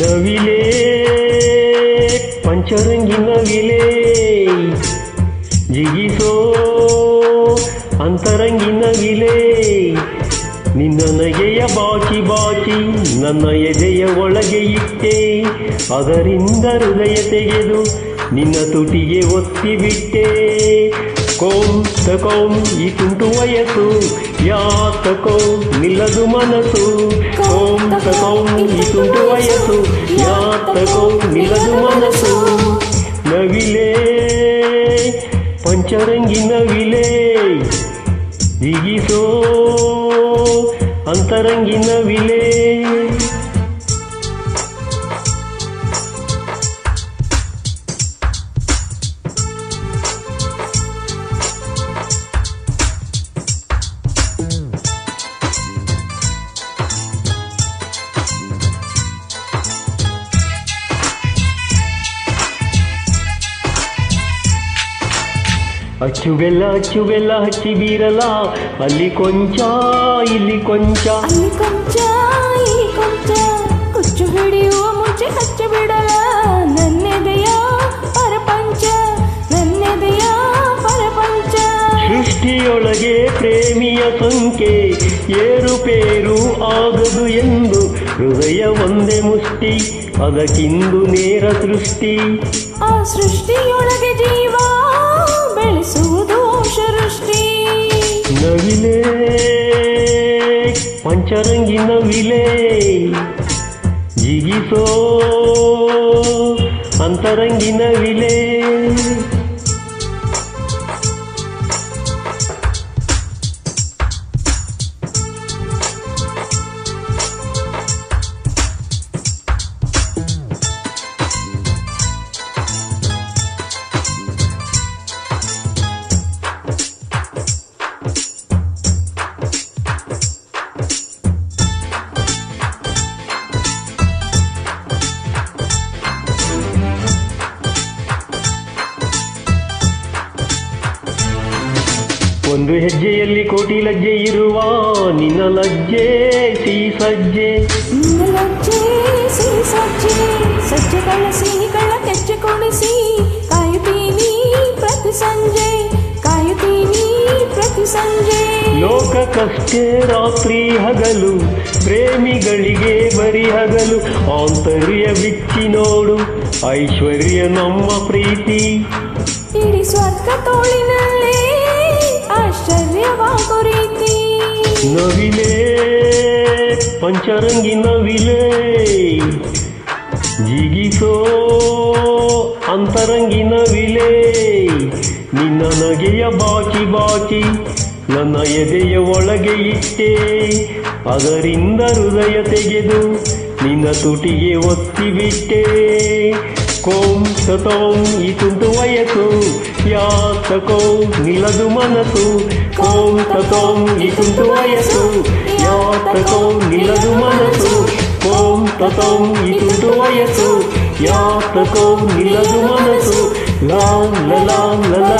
ನವಿಲೇ, ಪಂಚರಂಗಿ ನವಿಲೇ, ಜಿಗಿಸೋ ಅಂತರಂಗಿ ನವಿಲೇ. ನಿನ್ನ ನಗೆಯ ಬಾಚಿ ಬಾಚಿ, ನನ್ನ ಎದೆಯ ಒಳಗೆ ಇಟ್ಟೆ. ಅದರಿಂದ ಹೃದಯ ತೆಗೆದು ನಿನ್ನ ತುಟಿಗೆ ಒತ್ತಿ ಬಿಟ್ಟೆ. ಕೋಂ ತಕೋಂ ಈ ತುಂಟು ವಯಸ್ಸು ಯಾತಕೋ ನಿಲ್ಲದು ಮನಸ್ಸು ಕೋಂ ತಕೋಂ ಈ ತುಂಟು ವಯಸ್ಸು ಯಾತಕೋ ನಿಲ್ಲದು ಮನಸ್ಸು ನವಿಲೇ ಪಂಚರಂಗಿ ನವಿಲೇ ಜಿಗಿಸೋ ಅಂತರಂಗಿ ನವಿಲೇ ಅಚ್ಚು ಬೆಲ್ಲ ಅಚ್ಚು ಬೆಲ್ಲ ಹಚ್ಚಿ ಬೀರಲ ಅಲ್ಲಿ ಕೊಂಚ ಇಲ್ಲಿ ಕೊಂಚ ಅಲ್ಲಿ ಕೊಂಚ ಇಲ್ಲಿ ಕೊಂಚ ಕುಚ್ಚು ಹಿಡಿಯುವ ಮುಂಚೆ ಹಚ್ಚ ಬಿಡಲ ನನ್ನೆದೆಯ ಪರಪಂಚ ನನ್ನೆದೆಯ ಪರಪಂಚ ಸೃಷ್ಟಿಯೊಳಗೆ ಪ್ರೇಮಿಯ ಸಂಖ್ಯೆ ಏರುಪೇರು ಆಗದು ಎಂದು ಹೃದಯ ಒಂದೇ ಮುಷ್ಟಿ ಅದಕ್ಕಿಂದು ನೇರ ಸೃಷ್ಟಿ ಆ ಸೃಷ್ಟಿಯೊಳಗೆ ಜೀವ ಪಂಚರಂಗಿ ವಿಲೇ ಜಿಗಿಸೋ ಅಂತರಂಗಿನ ನವಿಲೇ ಒಂದು ಹೆಜ್ಜೆಯಲ್ಲಿ ಕೋಟಿ ಲಜ್ಜೆ ಇರುವ ನಿನ್ನ ಲಜ್ಜೆ ಸಿ ಸಜ್ಜೆ. ನಿನ್ನ ಲಜ್ಜೆ ಸಿಹಿ ಸಜ್ಜೆ ಸಜ್ಜೆಗಳ ಸಿಹಿಗಳ ಹೆಜ್ಜೆ ಕೊಡಿಸಿ. ಕಾಯುತ್ತೀನಿ ಪ್ರತಿ ಸಂಜೆ ಕಾಯುತ್ತೀನಿ ಪ್ರತಿ ಸಂಜೆ. ಲೋಕಕ್ಕಷ್ಟೇ ರಾತ್ರಿ ಹಗಲು ಪ್ರೇಮಿಗಳಿಗೆ ಬರಿ ಹಗಲು. ಆಂತರ್ಯ ಬಿಚ್ಚಿ ನೋಡು ಐಶ್ವರ್ಯ ನಮ್ಮ ಪ್ರೀತಿ. ಇಡೀ ಸ್ವರ್ಗ ತೋಳಿನಲ್ಲೇ ಆಶ್ಚರ್ಯವಾಗೋ ನವಿಲೆ, ಪಂಚರಂಗಿ ನವಿಲೆ. ಜಿಗಿಸೋ ಅಂತರಂಗಿ ನವಿಲೆ. ನಿನ್ನ ನಗೆಯ ಬಾಚಿ ಬಾಚಿ ನನ್ನ ಎದೆಯ ಒಳಗೆ ಇಟ್ಟೆ. ಅದರಿಂದ ಹೃದಯ ತೆಗೆದು ನಿನ್ನ ತುಟಿಗೆ ಒತ್ತಿ ಬಿಟ್ಟೆ. ಕೋಂ ಸತೋಂ ಈ ತುಂಟು ವಯಸ್ಸು ಯಾತಕೋ ನಿಲ್ಲದು ಮನಸ್ಸು ಕೋಂ ತತೋಂ ಈ ತುಂಟು ವಯಸ್ಸು ಯಾತಕೋ ನಿಲ್ಲದು ಮನಸ್ಸು ಕೋಂ ತತೋಂ ಈ ತುಂಟು ವಯಸ್ಸು ಯಾತಕೋ ನಿಲ್ಲದು ಮನಸ್ಸು ಲಾಂ ಲಲಾಂ ಲಲ